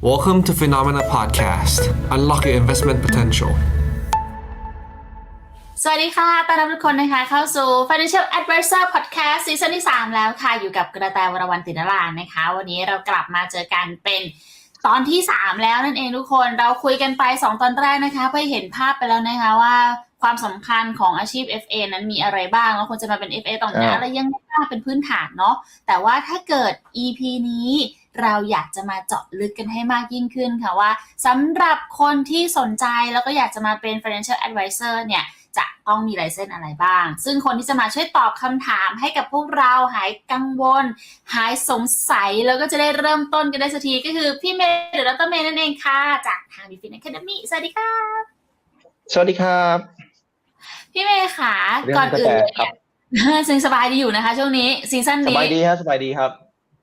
Welcome to Phenomena Podcast. Unlock your investment potential. สวัสดีค่ะต้อนรับทุกคนนะคะ เข้าสู่ Financial Advisor Podcast ซีซั่นที่ 3 แล้วค่ะ อยู่กับกระแตวรวรรณตินรานนะคะ วันนี้เรากลับมาเจอกันเป็นตอนที่ 3 แล้วนั่นเองทุกคน เราคุยกันไป 2 ตอนแรกนะคะเพื่อเห็นภาพไปแล้วนะคะว่าความสำคัญของอาชีพ FA นั้นมีอะไรบ้างแล้วควรจะมาเป็น FA ตรงนี้อ่าอะไรยังไงบ้างเป็นพื้นฐานเนาะ แต่ว่าถ้าเกิด EP นี้ เราอยากจะมาเจาะลึกกันให้มากยิ่งขึ้นค่ะว่าสำหรับคนที่สนใจแล้วก็อยากจะมาเป็น financial advisor เนี่ยจะต้องมีไลเซนส์อะไรบ้าง ซึ่งคนที่จะมาช่วยตอบคำถามให้กับพวกเราหายกังวล หายสงสัยแล้วก็จะได้เริ่มต้นกันได้สักทีก็คือพี่เมย์หรือดรเมย์นั่นเองค่ะ จากทาง b ิฟิน Academy สวัสดีค่ะสวัสดีครับ พี่เมย์ค่ะเรื่องก่อนอื่นเลยกระแตครับเนี่ยซึ่งสบายดีอยู่นะคะ ช่วงนี้ซีซั่นสนี้บายดีครับสบายดีครับ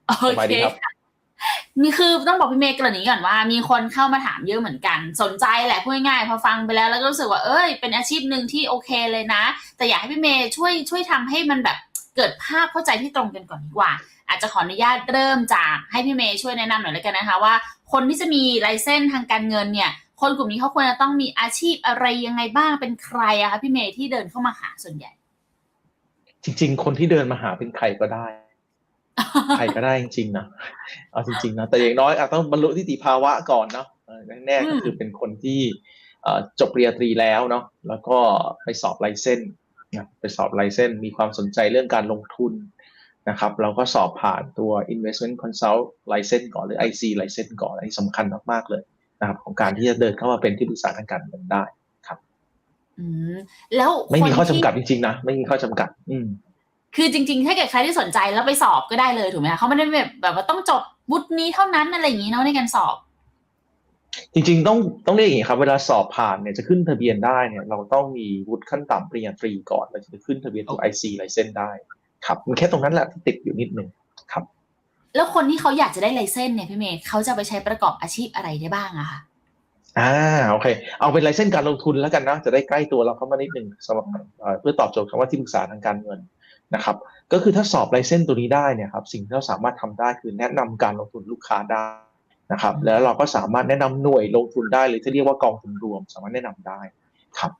โอสบายเค ดีคือต้องบอกพี่เมย์กรณีก่อนว่ามีคนเข้ามาถามเยอะเหมือนกัน สนใจแหละพูดง่ายๆพอฟังไปแล้วแล้วก็รู้สึกว่าเอ้ยเป็นอาชีพหนึ่งที่โอเคเลยนะ แต่อยากให้พี่เมย์ช่วยช่วยทำให้มันแบบเกิดภาพเข้าใจที่ตรงกันก่อนดีกว่า อาจจะขออนุญาตเริ่มจากให้พี่เมย์ช่วยแนะนำหน่อยแล้วกันนะคะว่า คนที่จะมีไลเซนส์ทางการเงินเนี่ย คนกลุ่มนี้เขาควรจะต้องมีอาชีพอะไรยังไงบ้างเป็นใครอะคะพี่เมย์ที่เดินเข้ามาหาส่วนใหญ่ จริง ๆ คนที่เดินมาหาเป็นใครก็ได้ใครก็ได้จริงๆนะ เอาจริงๆนะแต่อย่างน้อยอาจต้องบรรลุนิติภาวะก่อนเนาะเออแน่ๆก็คือเป็นคนที่เอ่อจบปริญญาตรีแล้วเนาะแล้วก็ไปสอบไลเซนส์นะไปสอบไลเซนส์มีความสนใจเรื่องการลงทุนนะครับเราก็สอบผ่านตัว investment consult license ก่อนหรือ IC license ก่อนอันนี้สำคัญมากๆเลยนะครับของการที่จะเดินเข้ามาเป็นที่ปรึกษาทางการเงินได้อืมแล้วไม่มีคนข้อจำที่กัดจริงๆนะไม่มีข้อจำกัด อืม คือจริง ๆ ถ้าเกิดใครที่สนใจแล้วไปสอบก็ได้เลยถูกไหมคะเขาไม่ได้แบบแบบว่าต้องจบวุฒินี้เท่านั้นอะไรอย่างนี้เนาะในการสอบ จริงๆ ต้องต้องเรียกอย่างนี้ครับ เวลาสอบผ่านเนี่ยจะขึ้นทะเบียนได้เนี่ย เราต้องมีวุฒิขั้นต่ำปริญญาตรีก่อนเราจะขึ้นทะเบียนตัว IC ไลเซนได้ครับมันแค่ตรงนั้นแหละที่ติดอยู่นิดนึงครับ แล้วคนที่เขาอยากจะได้ไลเซนส์เนี่ยพี่เมย์เขาจะไปใช้ประกอบอาชีพอะไรได้บ้างอะคะอ่าโอเค เอาเป็นไลเซนการลงทุนแล้วกันนะจะได้ใกล้ตัวเราเข้ามานิดนึงสำหรับเอ่อเพื่อตอบโจทย์คำว่าที่ปรึกษาทางการเงิน นะครับก็คือถ้าสอบไลเซนตัวนี้ได้เนี่ยครับสิ่งที่เราสามารถทำได้คือแนะนำการลงทุนลูกค้าได้นะครับแล้วเราก็สามารถแนะนำหน่วยลงทุนได้หรือที่เรียกว่ากองทุนรวม สามารถแนะนำได้ครับ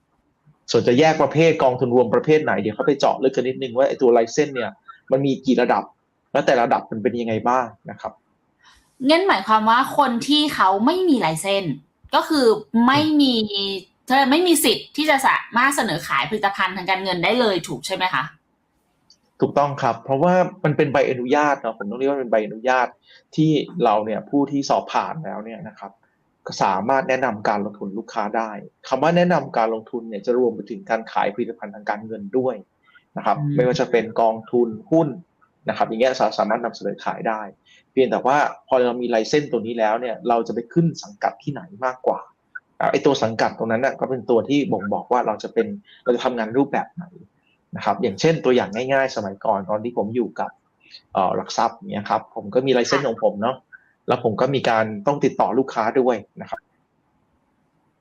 ส่วนจะแยกประเภทกองทุนรวมประเภทไหนเดี๋ยวเขาไปเจาะลึกกันนิดนึงว่าไอ้ตัวไลเซนเนี่ยมันมีกี่ระดับ และแต่ระดับมันเป็นยังไงบ้างนะครับงั้นหมายความว่าคนที่เขาไม่มีไลเซนส์ก็คือไม่มีเธอไม่มีสิทธิ์ที่จะสามารถเสนอขายผลิตภัณฑ์ทางการเงินได้เลยถูกใช่ไหมคะ ถูกต้องครับ เพราะว่ามันเป็นใบอนุญาตเนาะผมต้องเรียกว่าเป็นใบอนุญาตที่เราเนี่ยผู้ที่สอบผ่านแล้วเนี่ยนะครับก็สามารถแนะนำการลงทุนลูกค้าได้คำว่าแนะนำการลงทุนเนี่ยจะรวมไปถึงการขายผลิตภัณฑ์ทางการเงินด้วยนะครับอืมไม่ว่าจะเป็นกองทุนหุ้นนะครับอย่างเงี้ยสาสามารถนำเสนอขายได้ เพียงแต่ว่าพอเรามีไลเซนส์ตัวนี้แล้วเนี่ยเราจะไปขึ้นสังกัดที่ไหนมากกว่าอ่าไอตัวสังกัดตรงนั้นน่ะก็เป็นตัวที่บ่งบอกว่าเราจะเป็นเราจะทำงานรูปแบบไหน นะครับอย่างเช่นตัวอย่างง่ายๆ สมัยก่อนตอนที่ผมอยู่กับเอ่อหลักทรัพย์เนี่ยครับผมก็มีไลเซนส์ของผมเนาะแล้วผมก็มีการต้องติดต่อลูกค้าด้วยนะครับ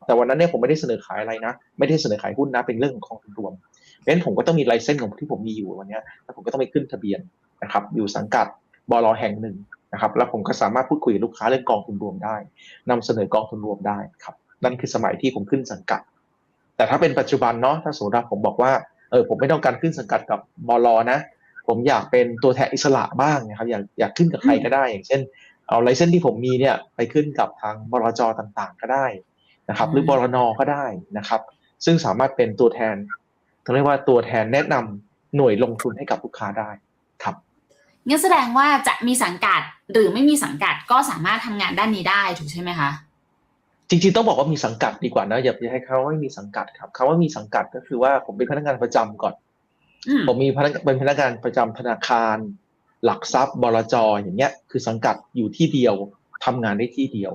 แต่วันนั้นเนี่ยผมไม่ได้เสนอขายอะไรนะ ไม่ได้เสนอขายหุ้นนะเป็นเรื่องของกองทุนรวมเพราะฉะนั้นผมก็ต้องมีไลเซนส์ของที่ผมมีอยู่วันเนี้ยแล้วผมก็ต้องไปขึ้นทะเบียนนะครับ อยู่สังกัดบลแห่งหนึ่งนะครับ แล้วผมก็สามารถพูดคุยกับลูกค้าเรื่องกองทุนรวมได้นำเสนอกองทุนรวมได้ครับ นั่นคือสมัยที่ผมขึ้นสังกัด แต่ถ้าเป็นปัจจุบันเนาะถ้าสมมติว่าผมบอกว่าเออผมไม่ต้องการขึ้นสังกัดกับบลนะ ผมอยากเป็นตัวแทนอิสระบ้างนะครับ อยากอยากขึ้นกับใครก็ได้ อย่างเช่น เอาไลเซนที่ผมมีเนี่ยไปขึ้นกับทางบลจต่างๆ ก็ได้นะครับ หรือบลนก็ได้นะครับ ซึ่งสามารถเป็นตัวแทนเขาเรียกว่าตัวแทนแนะนำหน่วยลงทุนให้กับลูกค้าได้ครับงั้นแสดงว่าจะมีสังกัดหรือไม่มีสังกัดก็สามารถทำงานด้านนี้ได้ถูกใช่ไหมคะจ ริงๆต้องบอกว่ามีสังกัดดีกว่านะอย่าไปให้เขาว่าไม่มีสังกัดครับคำว่ามีสังกัดก็คือว่าผมเป็นพนักงานประจำก่อนอืมผมมีพนักเป็นพนักงานประจำธนาคาร หลักทรัพย์บลจอย่างเงี้ย คือสังกัดอยู่ที่เดียวทำงานได้ที่เดียว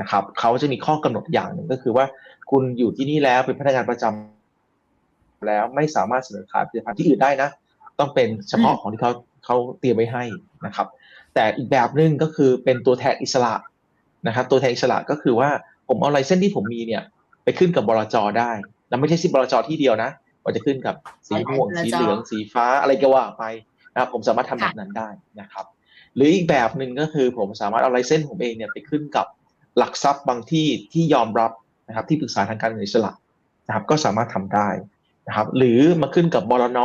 นะครับเขาจะมีข้อกำหนดอย่างหนึ่งก็คือว่าคุณอยู่ที่นี่แล้วเป็นพนักงานประจำแล้วไม่สามารถเสนอขายผลิตภัณฑ์ที่อื่นได้นะ ต้องเป็นเฉพาะของที่เขาเขาเตรียมไว้ให้นะครับ แต่อีกแบบหนึ่งก็คือเป็นตัวแทนอิสระนะครับ ตัวแทนอิสระก็คือว่า ผมเอาไลเซนที่ผมมีเนี่ย ไปขึ้นกับบลจได้ แล้วไม่ใช่สิบลจที่เดียวนะมันจะขึ้นกับสีม่วงหลายๆสีเหลืองสีฟ้าอะไรก็ว่าไปนะครับ ผมสามารถทำแบบนั้นได้นะครับ หรืออีกแบบหนึ่งก็คือผมสามารถเอาไลเซนส์ผมเองเนี่ยไปขึ้นกับหลักทรัพย์บางที่ที่ยอมรับนะครับ ที่ปรึกษาทางการเงินอิสระนะครับ ก็สามารถทำได้นะครับ หรือมาขึ้นกับบลน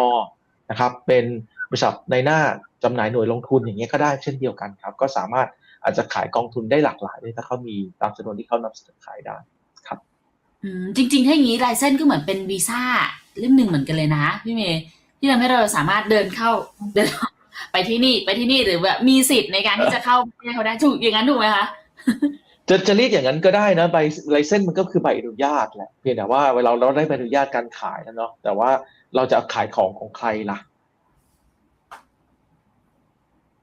นะครับ เป็นบริษัทในหน้าจำหน่ายหน่วยลงทุนอย่างเงี้ยก็ได้เช่นเดียวกันครับ ก็สามารถ อาจจะขายกองทุนได้หลากหลายเลยถ้าเขามีตามจำนวนที่เขานำเสนอขายได้อืมจริง ๆ ถ้าอย่างนี้ลายเส้นก็เหมือนเป็นวีซ่าเล่มหนึ่งเหมือนกันเลยนะพี่เมย์ที่ทำให้เราสามารถเดินเข้าเดินไปที่นี่ไปที่นี่หรือแบบมีสิทธิ์ในการที่จะเข้าประเทศเขาได้ถูกอย่างนั้นถูกไหมคะจะจะเรียกอย่างนั้นก็ได้นะใบไลเซนมันก็คือใบอนุญาตแหละเพียงแต่ว่าเวลาเราได้ใบอนุญาตการขายแล้วเนาะแต่ว่าเราจะขายของของใครล่ะ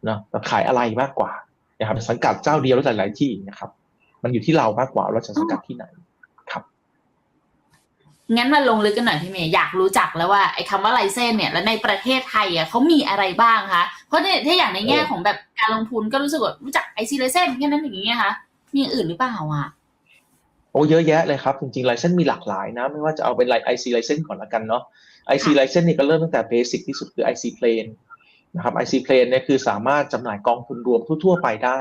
เนาะเราขายอะไรมากกว่า นะครับสังกัดเจ้าเดียวแล้วหลายๆที่นะครับ มันอยู่ที่เรามากกว่าเราจะสังกัดที่ไหนงั้นมาลงลึกกันหน่อยพี่เมย์อยากรู้จักแล้วว่าไอ้คำว่าไลเซนเนี่ยแล้วในประเทศไทยอะเขามีอะไรบ้างคะเพราะเนี่ยถ้าอย่างในแง่ของแบบการลงทุนก็รู้สึกว่ารู้จักไอซีไลเซนแค่นั้นอย่างเงี้ยคะมีอย่างอื่นหรือเปล่าอะโอ้เยอะแยะเลยครับ จริงๆไลเซนมีหลากหลายนะ ไม่ว่าจะเอาเป็นไลไอซีไลเซนก่อนละกันเนาะไอซีไลเซนนี่ก็เริ่มตั้งแต่เบสิกที่สุดคือ IC Plane นะครับ IC Plane เนี่ยคือสามารถจำหน่ายกองทุนรวมทั่วๆไปได้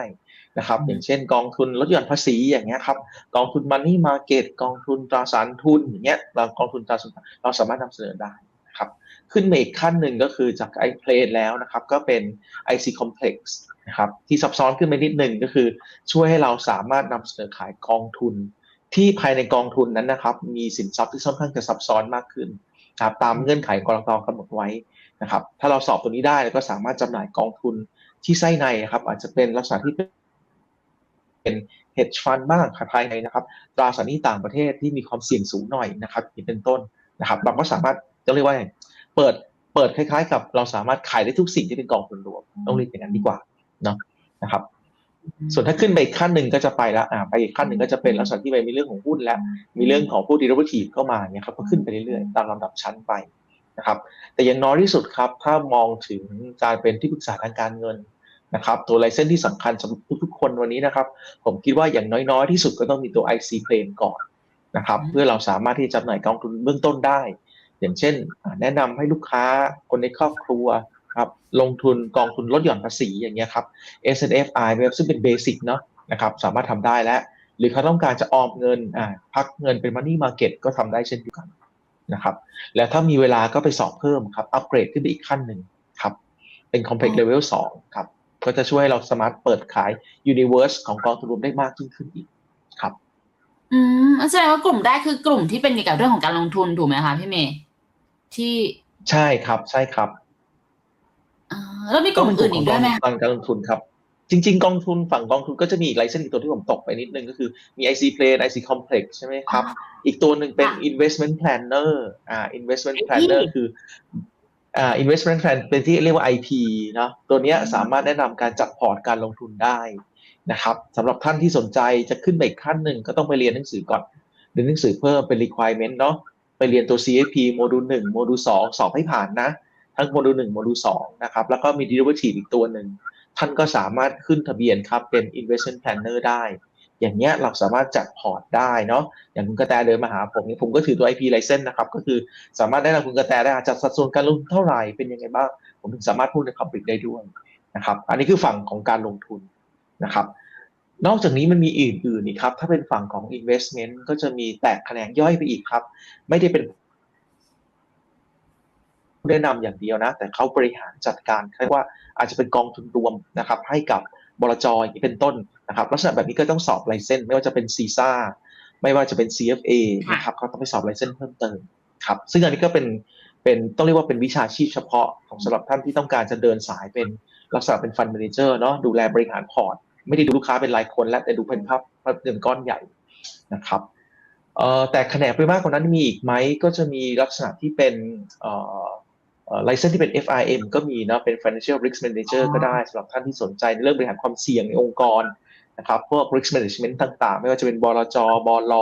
นะครับอย่างเช่นกองทุนลดหย่อนภาษีอย่างเงี้ยครับกองทุน Money Market กองทุนตราสารทุนอย่างเงี้ยเรากองทุนตราสารเราสามารถนำเสนอได้นะครับขึ้นมาอีกขั้นหนึ่งก็คือจาก i Plane แล้วนะครับก็เป็น IC Complex นะครับที่ซับซ้อนขึ้นไปนิดหนึ่งก็คือช่วยให้เราสามารถนำเสนอขายกองทุน ที่ภายในกองทุนนั้นนะครับมีสินทรัพย์ที่ค่อนข้างจะซับซ้อนมากขึ้นนะครับตามเงื่อนไขกรตกำหนดไว้ นะครับถ้าเราสอบตัวนี้ได้เราก็สามารถจำหน่ายกองทุนที่ไส้ในนะครับ อาจจะเป็นลักษณะที่เป็น hedge fund บ้างภายในนะครับ ตราสารหนี้ต่างประเทศที่มีความเสี่ยงสูงหน่อยนะครับอย่างนี้เป็นต้นนะครับเราก็สามารถจะเรียกว่าเปิดเปิดคล้ายๆ กับเราสามารถขายได้ทุกสิ่งที่เป็นกองทุนรวมต้องเรียกอย่างนั้นดีกว่าเนาะนะครับ ส่วนถ้าขึ้นไปอีกขั้นหนึ่งก็จะไปละอ่าไปอีกขั้นหนึ่งก็จะเป็นลักษณะที่ไปมีเรื่องของหุ้นแล้วมีเรื่องของผู้ derivative เข้ามาเนี่ยครับก็ขึ้นไปเรื่อยๆตามลำดับชั้นไป นะครับแต่อยังน้อยที่สุดครับถ้ามองถึงการเป็นที่ปรึกษาทางการเงินนะครับตัวไลเซนที่สำคัญสำหรับทุกๆคนวันนี้นะครับ ผมคิดว่าอย่างน้อยๆที่สุดก็ต้องมีตัว IC Plane ก่อนนะครับเพื่อเราสามารถที่จะจำหน่ายกองทุนเบื้องต้นได้ อย่างเช่นอ่าแนะนำให้ลูกค้าคนในครอบครัวครับลงทุนกองทุนลดหย่อนภาษีอย่างเงี้ยครับ S N F I ซึ่งเป็นเบสิกเนาะนะครับสามารถทำได้แล้ว หรือเขาต้องการจะออมเงินอ่าพักเงินเป็น Money Market ก็ทำได้เช่นเดียวกัน นะครับ แล้วถ้ามีเวลาก็ไปสอบเพิ่มครับ อัปเกรดขึ้นไปอีกขั้นหนึ่งครับ เป็น Complex Level 2ครับ ก็จะช่วยให้เราสามารถเปิดขาย Universe ของกองทุนรวมได้มากยิ่งขึ้นอีกครับ อืมแสดงว่ากลุ่มแรกคือกลุ่มที่เป็นเกี่ยวกับเรื่องของการลงทุนถูกไหมคะพี่เมย์ที่ใช่ครับใช่ครับอ่าแล้วมีกลุ่มอื่นอีกด้วยไหมคะฝั่งการลงทุนครับ จริง ๆ กองทุนฝั่งกองทุนก็จะมีอีกไลเซนอีกตัวที่ผมตกไปนิดนึงก็คือมี IC Plane IC Complex ใช่ไหมครับ อีกตัวหนึ่งเป็น investment planner อ่า investment planner คืออ่า investment plan เป็นที่เรียกว่า IP เนาะตัวเนี้ยสามารถแนะนำการจัดพอร์ตการลงทุนได้นะครับสำหรับท่านที่สนใจจะขึ้นไปอีกขั้นหนึ่งก็ต้องไปเรียนหนังสือก่อนเรียนหนังสือเพิ่มเป็น requirement เนาะไปเรียนตัว CFP โมดูลหนึ่งโมดูลสองสอบให้ผ่านนะ ทั้งโมดูลหนึ่งโมดูลสองนะครับแล้วก็มี derivative อีกตัวหนึ่ง ท่านก็สามารถขึ้นทะเบียนครับเป็น investment planner ได้ อย่างเงี้ยเราสามารถจัดพอร์ตได้เนาะอย่างคุณกระแตเดินมาหาผมเนี่ยผมก็ถือตัว IP license นะครับก็คือสามารถได้นำคุณกระแตได้อาจัดสัดส่วนการลงทุนเท่าไหร่เป็นยังไงบ้างผมถึงสามารถพูดใน public ได้ด้วยนะครับอันนี้คือฝั่งของการลงทุนนะครับนอกจากนี้มันมีอื่นๆอีกครับ ถ้าเป็นฝั่งของ investment ก็จะมีแตกแขนงย่อยไปอีกครับ ไม่ได้เป็น แนะนำอย่างเดียวนะ แต่เขาบริหารจัดการเรียกว่าอาจจะเป็นกองทุนรวมนะครับให้กับบลจอย่างนี้เป็นต้นนะครับลักษณะแบบนี้ก็ต้องสอบไลเซนไม่ว่าจะเป็นซีซ่าไม่ว่าจะเป็น CFA นะครับเขาต้องไปสอบไลเซนเพิ่มเติมครับซึ่งอันนี้ก็เป็นเป็นต้องเรียกว่าเป็นวิชาชีพเฉพาะของสำหรับท่านที่ต้องการจะเดินสายเป็นลักษณะเป็นฟัน d ม a นเจอร์เนาะดูแลบริหารพอร์ต ไม่ได้ดูลูกค้าเป็นรายคน แล้วแต่ดูเป็นภาพภาพเงินก้อนใหญ่นะครับเอ่อแต่แขนงไปมากกว่านั้นมีอีกไหมก็จะมีลักษณะที่เป็นเอ่อ ไลเซนที่เป็น FIM ก็มีนะเป็น Financial Risk Manager ก็ได้สำหรับท่านที่สนใจในเรื่องบริหารความเสี่ยงในองค์กรนะครับพวก Risk Management ต่างๆ ไม่ว่าจะเป็นบลจบล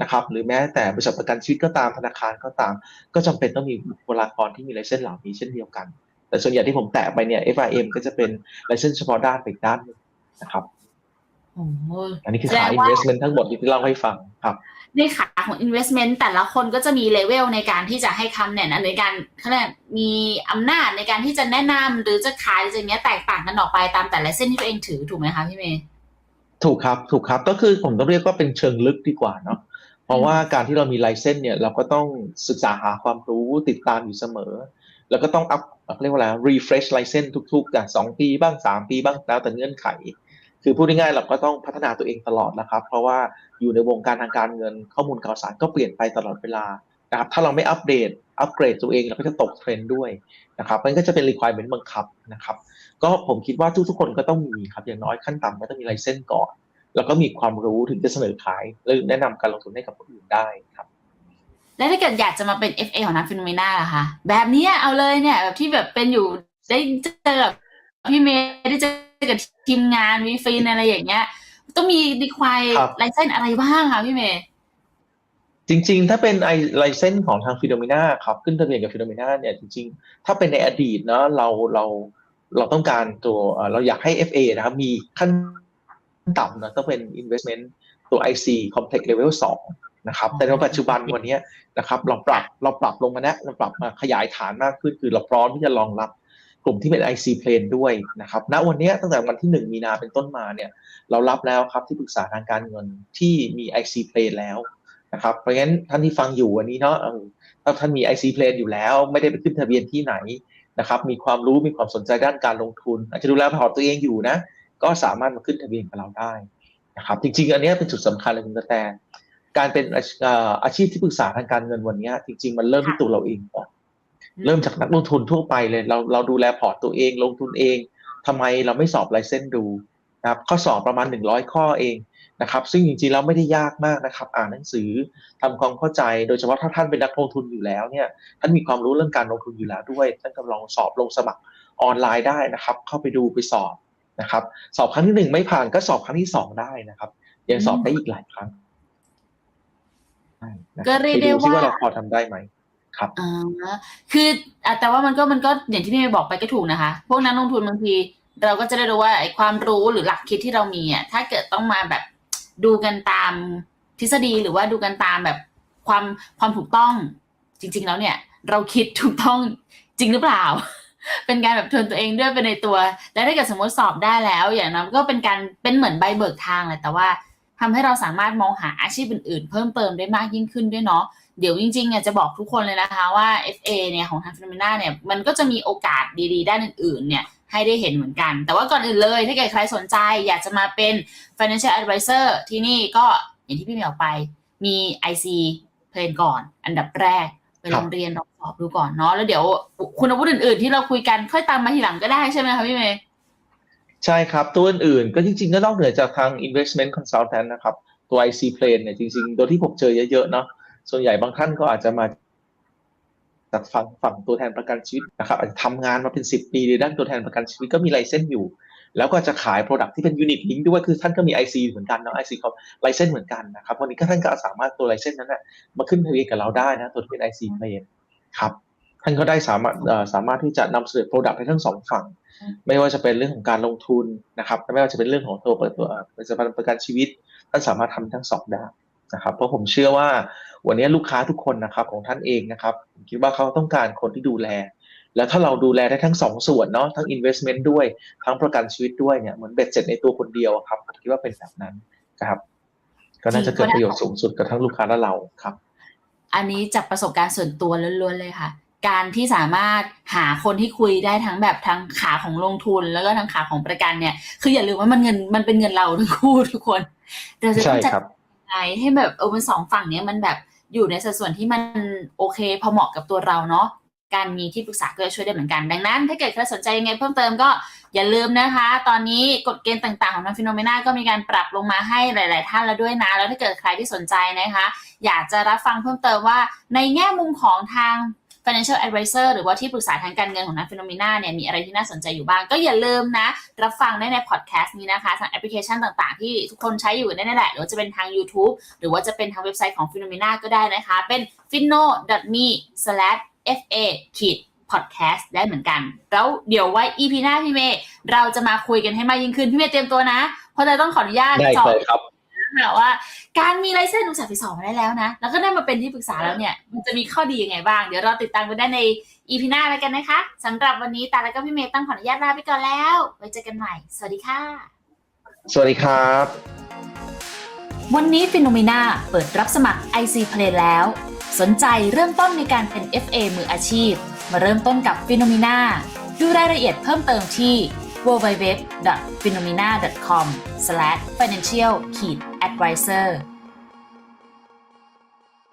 นะครับหรือแม้แต่บริษัทประกันชีวิตก็ตามธนาคารก็ตาม ก็จำเป็นต้องมีบุคลากรที่มีไลเซนเหล่านี้เช่นเดียวกัน แต่ส่วนใหญ่ที่ผมแตะไปเนี่ย FIM ก็จะเป็นไลเซนเฉพาะด้านไปอีกด้านหนึงนะครับโอ้โหอันนี้คือแสดขางยว่า investment ทั้งหมดที่เล่าให้ฟังครับ ในขาของ investment แต่ละคนก็จะมีเลเวลในการที่จะให้คำแนะนำในการเขาเรียกมีอำนาจในการที่จะแนะนำหรือจะขายหรือจะอย่างเงี้ยแตกต่างกันออกไปตามแต่ละเส้นที่ตัวเองถือถูกไหมคะพี่เมย์ถูกครับถูกครับก็คือผมต้องเรียกว่าเป็นเชิงลึกดีกว่าเนาะเพราะว่าการที่เรามีไลเซนส์เนี่ยเราก็ต้องศึกษาหาความรู้ติดตามอยู่เสมอ แล้วก็ต้องอัพเรียกว่าอะไร refresh license ทุกๆอะสองปีบ้างสามปีบ้างแล้วแต่เงื่อนไข คือพูดง่ายๆเราก็ต้องพัฒนาตัวเองตลอดนะครับ เพราะว่าอยู่ในวงการทางการเงินข้อมูลข่าวสารก็เปลี่ยนไปตลอดเวลานะครับถ้าเราไม่อัปเดตอัปเกรดตัวเองเราก็จะตกเทรนด์ด้วยนะครับมันก็จะเป็น requirement บังคับนะครับ ก็ผมคิดว่าทุกๆคนก็ต้องมีครับอย่างน้อยขั้นต่ำก็ต้องมีไลเซนส์ก่อน แล้วก็มีความรู้ถึงจะเสนอขายหรือแนะนำการลงทุนให้กับคนอื่นได้ครับ แล้วถ้าเกิดอยากจะมาเป็น FA ของนักฟิโนเมนาล่ะคะแบบนี้เอาเลยเนี่ยแบบที่แบบเป็นอยู่ได้เจอกับพี่เมย์ได้เจอกับ ทีมงานวีฟินอะไรอย่างเงี้ย ต้องมีดีควายครับไลเซนอะไรบ้างคะพี่เมย์จริง ๆ ถ้าเป็นไอไลเซนของทางฟิโนเมนาครับขึ้นทะเบียนกับฟิโนเมนาเนี่ยจริง ๆ ถ้าเป็นในอดีตเนาะเราเราเราต้องการตัวเอ่อเราอยากให้ FA นะครับ มีขั้นต่ำนะต้องเป็น investment ตัว IC complex level 2 นะครับ แต่ในปัจจุบันวันเนี้ยนะครับ เราปรับเราปรับลงมาแล้วเราปรับมาขยายฐานมากขึ้น คือเราพร้อมที่จะรองรับ กลุ่มที่เป็น IC plane ด้วยนะครับณวันนี้ตั้งแต่วันที่ 1 มีนาเป็นต้นมาเนี่ยเรารับแล้วครับที่ปรึกษาทางการเงินที่มี IC plane แล้วนะครับเพราะงั้นท่านที่ฟังอยู่วันนี้เนาะถ้าท่านมี IC Plan อยู่แล้ว ไม่ได้ไปขึ้นทะเบียนที่ไหนนะครับมีความรู้มีความสนใจด้านการลงทุน อาจจะดูแลพอร์ตตัวเองอยู่นะก็สามารถมาขึ้นทะเบียนกับเราได้นะครับจริงๆ อันนี้เป็นจุดสำคัญเลยคุณกระแตการเป็นอาชีพเอ่ออาชีพที่ปรึกษาทางการเงินวันนี้ จริง ๆ มันเริ่มที่ตัวเราเองก่อน เริ่มจากนักลงทุนทั่วไปเลย เราเราดูแลพอร์ตตัวเองลงทุนเองทำไมเราไม่สอบไลเซนส์ดูนะครับข้อสอบประมาณ 100 ข้อเองนะครับ ซึ่งจริงๆแล้วไม่ได้ยากมากนะครับ อ่านหนังสือทำความเข้าใจ โดยเฉพาะถ้าท่านเป็นนักลงทุนอยู่แล้วเนี่ยท่านมีความรู้เรื่องการลงทุนอยู่แล้วด้วย ท่านก็ลองสอบลงสมัครออนไลน์ได้นะครับ เข้าไปดูไปสอบนะครับ สอบครั้งที่หนึ่งไม่ผ่านก็สอบครั้งที่สองได้นะครับ ยังสอบได้อีกหลายครั้งใช่นะคบก็เรียกได้ปที่ว่าว่าเราพอทำได้ไหม ครับอ่าคืออแต่ว่ามันก็มันก็อย่างที่พี่เมย์บอกไปก็ถูกนะคะ พวกนักลงทุนบางทีเราก็จะได้รู้ว่าไอ้ความรู้หรือหลักคิดที่เรามีอะถ้าเกิดต้องมาแบบดูกันตามทฤษฎีหรือว่าดูกันตามแบบความความถูกต้องจริง ๆ แล้วเนี่ย เราคิดถูกต้องจริงหรือเปล่า เป็นการแบบทิร์นตัวเองด้วยเป็นในตัว แล้วถ้าเกิดสมมติสอบได้แล้ว อย่างนั้นก็เป็นการเป็นเหมือนใบเบิกทางแหละแต่ว่าทำให้เราสามารถมองหาอาชีพอื่นๆ เพิ่มเติมได้มากยิ่งขึ้นด้วยเนาะ เดี๋ยวจริงๆอะจะบอกทุกคนเลยนะคะว่า FA เนี่ยของทางฟิโนเมนาเนี่ยมันก็จะมีโอกาสดีๆ ด้านอื่นๆเนี่ยให้ได้เห็นเหมือนกัน แต่ว่าก่อนอื่นเลยถ้าเกิดใครสนใจอยากจะมาเป็น financial advisor ที่นี่ก็อย่างที่พี่เมย์บอกไปมี IC เพลนก่อน อันดับแรกไปลองเรียนลองสอบดูก่อนเนาะแล้วเดี๋ยวคุณอาวุฒิอื่นๆ ที่เราคุยกันค่อยตามมาทีหลังก็ได้ใช่ไหมคะพี่เมย์ใช่ครับ ตัวอื่นๆ ก็จริงๆ ก็นอกเหนือจากทาง investment consultant นะครับ ตัว IC Plane เนี่ยจริงๆ ตัวที่ผมเจอเยอะๆ เนาะ ส่วนใหญ่บางท่านก็อาจจะมาจากฝั่งฝั่งตัวแทนประกันชีวิตนะครับอาจจะทำงานมาเป็น 10 ปีในด้านตัวแทนประกันชีวิตก็มีไลเซนส์อยู่ แล้วก็จะขาย Product ที่เป็น Unit Link ด้วยคือท่านก็มี IC เหมือนกันเนาะ IC เขาไลเซนส์เหมือนกันนะครับวันนี้ก็ท่านก็สามารถตัวไลเซนส์นั้นนะมาขึ้นทะเบียนกับเราได้นะตัวที่เป็น IC Plane ครับท่านก็ได้สามารถสามารถที่จะนำเสนอ Product ให้ทั้งสองฝั่ง ไม่ว่าจะเป็นเรื่องของการลงทุนนะครับ ไม่ว่าจะเป็นเรื่องของตัวเปิดตัวบริษัทประกันชีวิต ท่านสามารถทำทั้งสองได้ นะครับ เพราะผมเชื่อว่าวันนี้ลูกค้าทุกคนนะครับของท่านเองนะครับผมคิดว่าเขาต้องการคนที่ดูแล แล้วถ้าเราดูแลได้ทั้งสองส่วนเนาะทั้ง investment ด้วยทั้งประกันชีวิตด้วยเนี่ยเหมือนเบ็ดเสร็จในตัวคนเดียวอะครับผมคิดว่าเป็นแบบนั้นนะครับ ก็น่าจะเกิดประโยชน์สูงสุดกับทั้งลูกค้าและเราครับ อันนี้จากประสบการณ์ส่วนตัวล้วนๆเลยค่ะ การที่สามารถหาคนที่คุยได้ทั้งแบบทั้งขาของลงทุน แล้วก็ทั้งขาของประกันเนี่ย คืออย่าลืมว่ามันเงินมันเป็นเงินเราทั้งคู่ทุกคนเราจะต้ใช่องจัดังไงให้แบบเออมันสองฝั่งเนี้ยมันแบบอยู่ในสัดส่วนที่มันโอเค พอเหมาะกับตัวเราเนาะการมีที่ปรึกษาก็จะช่วยได้เหมือนกัน ดังนั้น ถ้าเกิดใครสนใจยังไงเพิ่มเติมก็อย่าลืมนะคะ ตอนนี้กฎเกณฑ์ต่างๆ ของทางฟิโนเมนาก็มีการปรับลงมาให้หลาย ๆ ท่านแล้วด้วยนะ แล้วถ้าเกิดใครที่สนใจนะคะ อยากจะรับฟังเพิ่มเติมว่าในแง่มุมของทาง financial advisor หรือว่าที่ปรึกษาทางการเงินของนักฟิโนเมนาเนี่ยมีอะไรที่น่าสนใจอยู่บ้าง ก็อย่าลืมนะ รับฟังได้ในพอดแคสต์นี้นะคะทางแอปพลิเคชันต่างๆ ที่ทุกคนใช้อยู่นั่นแหละ หรือว่าจะเป็นทาง YouTube หรือว่าจะเป็นทางเว็บไซต์ของ p h e n o m e n a ก็ได้นะคะ เป็น fino.me/fa ขีด podcast ได้เหมือนกัน แล้วเดี๋ยวไว้ EP หน้าพี่เมย์เราจะมาคุยกันให้มากยิ่งขึ้น พี่เมย์เตรียมตัวนะ เพราะเราต้องขออนุญาตได้สอบเลยครับ ค่ะว่า การมีไลเซนส์อุตสาหไปสอบมาได้แล้วนะ แล้วก็ได้มาเป็นที่ปรึกษาแล้วเนี่ย มันจะมีข้อดียังไงบ้าง เดี๋ยวเราติดตามกันได้ในอีพีหน้าแล้วกันนะคะสำหรับวันนี้ตาแล้วก็พี่เมย์ต้องขออนุญาตลาไปก่อนแล้ว ไว้เจอกันใหม่ สวัสดีค่ะ สวัสดีครับ วันนี้ฟิโนเมนาเปิดรับสมัคร IC Play แล้ว สนใจเริ่มต้นในการเป็น FA มืออาชีพ มาเริ่มต้นกับฟิโนเมนาดูรายละเอียดเพิ่มเติมที่ www.phenomena.com/financial-advisor